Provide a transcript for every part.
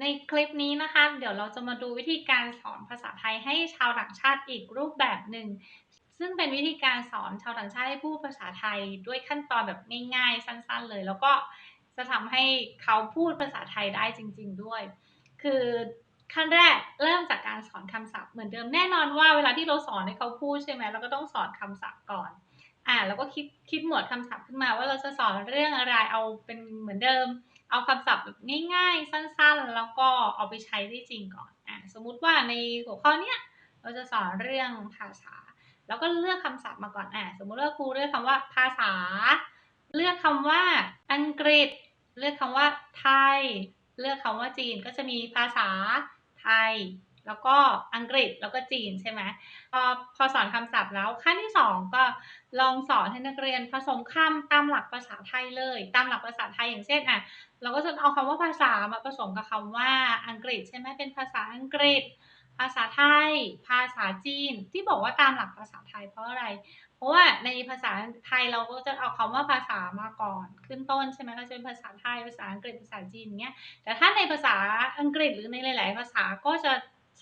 ในคลิปนี้นะคะ เดี๋ยวเราจะมาดูวิธีการสอนภาษาไทยให้ชาวต่างชาติอีกรูปแบบหนึ่ง ซึ่งเป็นวิธีการสอนชาวต่างชาติให้พูดภาษาไทยด้วยขั้นตอนแบบง่ายๆ สั้นๆ เลย แล้วก็จะทำให้เขาพูดภาษาไทยได้จริง ๆ ด้วย คือขั้นแรกเริ่มจากการสอนคำศัพท์เหมือนเดิมแน่นอนว่าเวลาที่เราสอนให้เขาพูดใช่ไหมเราก็ต้องสอนคำศัพท์ก่อนอ่าแล้วก็คิดคิดหมวดคำศัพท์ขึ้นมาว่าเราจะสอนเรื่องอะไรเอาเป็นเหมือนเดิม เอาคำศัพท์แบบง่าย ๆ สั้นๆ แล้วก็เอาไปใช้ได้จริงก่อนอ่าสมมุติว่าในหัวข้อเนี้ยเราจะสอนเรื่องภาษา แล้วก็เลือกคำศัพท์มาก่อนอ่าสมมุติว่าครูเลือกคำว่าภาษา เลือกคำว่าอังกฤษ เลือกคำว่าไทย เลือกคำว่าจีนก็จะมีภาษาไทย แล้วก็อังกฤษแล้วก็จีนใช่ไหมพอพอสอนคำศัพท์แล้วขั้นที่สองก็ลองสอนให้นักเรียนผสมคำตามหลักภาษาไทยเลย ตามหลักภาษาไทยอย่างเช่นอะเราก็จะเอาคำว่าภาษามาผสมกับคำว่าอังกฤษ ใช่ไหมเป็นภาษาอังกฤษ ภาษาไทย ภาษาจีน ที่บอกว่าตามหลักภาษาไทยเพราะอะไรเพราะว่าในภาษาไทยเราก็จะเอาคำว่าภาษามาก่อนขึ้นต้นใช่ไหมก็จะเป็นภาษาไทยภาษาอังกฤษภาษาจีนเงี้ยแต่ถ้าในภาษาอังกฤษหรือในหลาย ๆ ภาษาก็จะ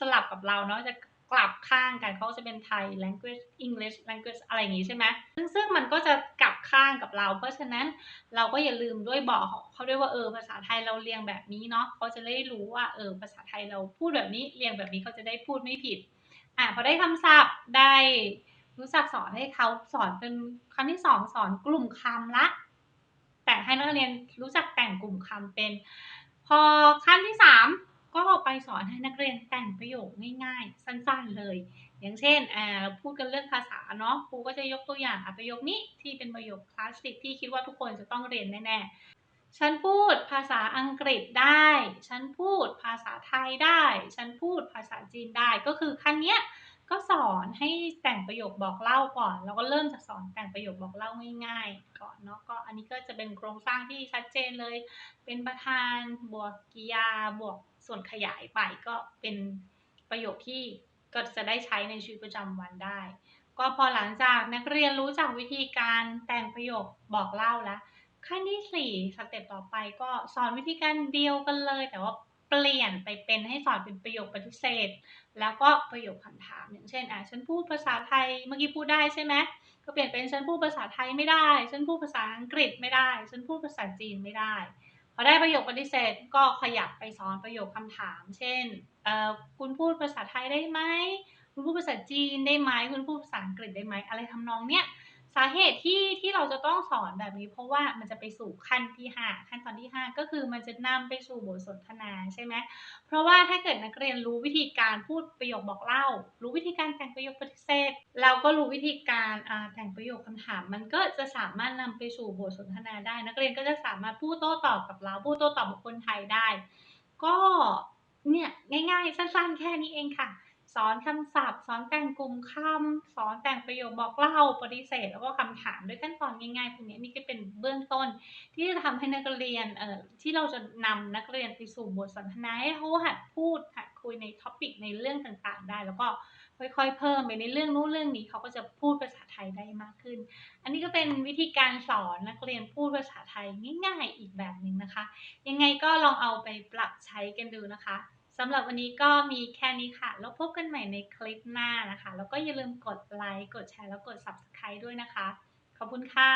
สลับกับเราเนาะจะกลับข้างกันเขาจะเป็นไทย language English language อะไรอย่างงี้ใช่ไหมซึ่งซึ่งมันก็จะกลับข้างกับเรา เพราะฉะนั้นเราก็อย่าลืมด้วยบอกเขาด้วยว่าเออภาษาไทยเราเรียงแบบนี้เนาะเขาจะได้รู้ว่าเออภาษาไทยเราพูดแบบนี้เรียงแบบนี้เขาจะได้พูดไม่ผิดอะพอได้คำศัพท์ได้รู้จักสอนให้เขาสอนเป็นครั้งที่สองสอนกลุ่มคำละ แต่งให้นักเรียนรู้จักแต่งกลุ่มคำเป็น พอขั้นที่สาม ก็ไปสอนให้นักเรียนแต่งประโยคง่ายๆ สั้นๆเลย อย่างเช่นเราพูดกันเรื่องภาษาเนาะครูก็จะยกตัวอย่างประโยคนี้ที่เป็นประโยคคลาสสิกที่คิดว่าทุกคนจะต้องเรียนแน่ๆ ฉันพูดภาษาอังกฤษได้ ฉันพูดภาษาไทยได้ ฉันพูดภาษาจีนได้ ก็คือขั้นเนี้ยก็สอนให้แต่งประโยคบอกเล่าก่อน แล้วก็เริ่มจากสอนแต่งประโยคบอกเล่าง่าย ๆ ก่อนเนาะก็อันนี้ก็จะเป็นโครงสร้างที่ชัดเจนเลย เป็นประธานบวกกริยาบวก ส่วนขยายไปก็เป็นประโยคที่ก็จะได้ใช้ในชีวิตประจำวันได้ ก็พอหลังจากนักเรียนรู้จักวิธีการแต่งประโยคบอกเล่าแล้วขั้นที่สี่สเต็ปต่อไปก็สอนวิธีการเดียวกันเลย แต่ว่าเปลี่ยนไปเป็นให้สอนเป็นประโยคปฏิเสธ แล้วก็ประโยคคำถาม อย่างเช่นอะฉันพูดภาษาไทยเมื่อกี้พูดได้ใช่ไหมก็เปลี่ยนเป็นฉันพูดภาษาไทยไม่ได้ ฉันพูดภาษาอังกฤษไม่ได้ ฉันพูดภาษาจีนไม่ได้ พอได้ประโยคปฏิเสธก็ขยับไปสอนประโยคคำถาม เช่น คุณพูดภาษาไทยได้ไหม คุณพูดภาษาจีนได้ไหม คุณพูดภาษาอังกฤษได้ไหม อะไรทำนองเนี้ยาเหตุที่ที่เราจะต้องสอนแบบนี้ เพราะว่ามันจะไปสู่ขั้นที่ 5 ขั้นตอนที่ 5 ก็คือมันจะนำไปสู่บทสนทนาใช่ไหมเพราะว่าถ้าเกิดนักเรียนรู้วิธีการพูดประโยคบอกเล่า รู้วิธีการแต่งประโยคปฏิเสธแล้วก็รู้วิธีการแต่งประโยคคำถาม มันก็จะสามารถนำไปสู่บทสนทนาได้ นักเรียนก็จะสามารถพูดโต้ตอบกับเราพูดโต้ตอบกับคนไทยได้ ก็เนี่ยง่ายๆสั้นๆ แค่นี้เองค่ะ สอนคำศัพท์ สอนแต่งกลุ่มคำสอนแต่งประโยคบอกเล่าปฏิเสธ แล้วก็คำถามด้วยขั้นตอนง่ายๆพวกนี้นี่ก็เป็นเบื้องต้น ที่จะทำให้นักเรียนเอ่อที่เราจะนำนักเรียนไปสู่บทสนทนาให้เขาหัดพูดหัดคุยในท็อปิกในเรื่องต่างๆ ได้ แล้วก็ค่อยๆ เพิ่มไปในเรื่องนู้นเรื่องนี้เขาก็จะพูดภาษาไทยได้มากขึ้น อันนี้ก็เป็นวิธีการสอนนักเรียนพูดภาษาไทยง่ายๆ อีกแบบหนึ่งนะคะ ยังไงก็ลองเอาไปปรับใช้กันดูนะคะ สำหรับวันนี้ก็มีแค่นี้ค่ะ แล้วพบกันใหม่ในคลิปหน้านะคะ แล้วก็อย่าลืมกดไลค์ กดแชร์ แล้วกด Subscribe ด้วยนะคะ ขอบคุณค่ะ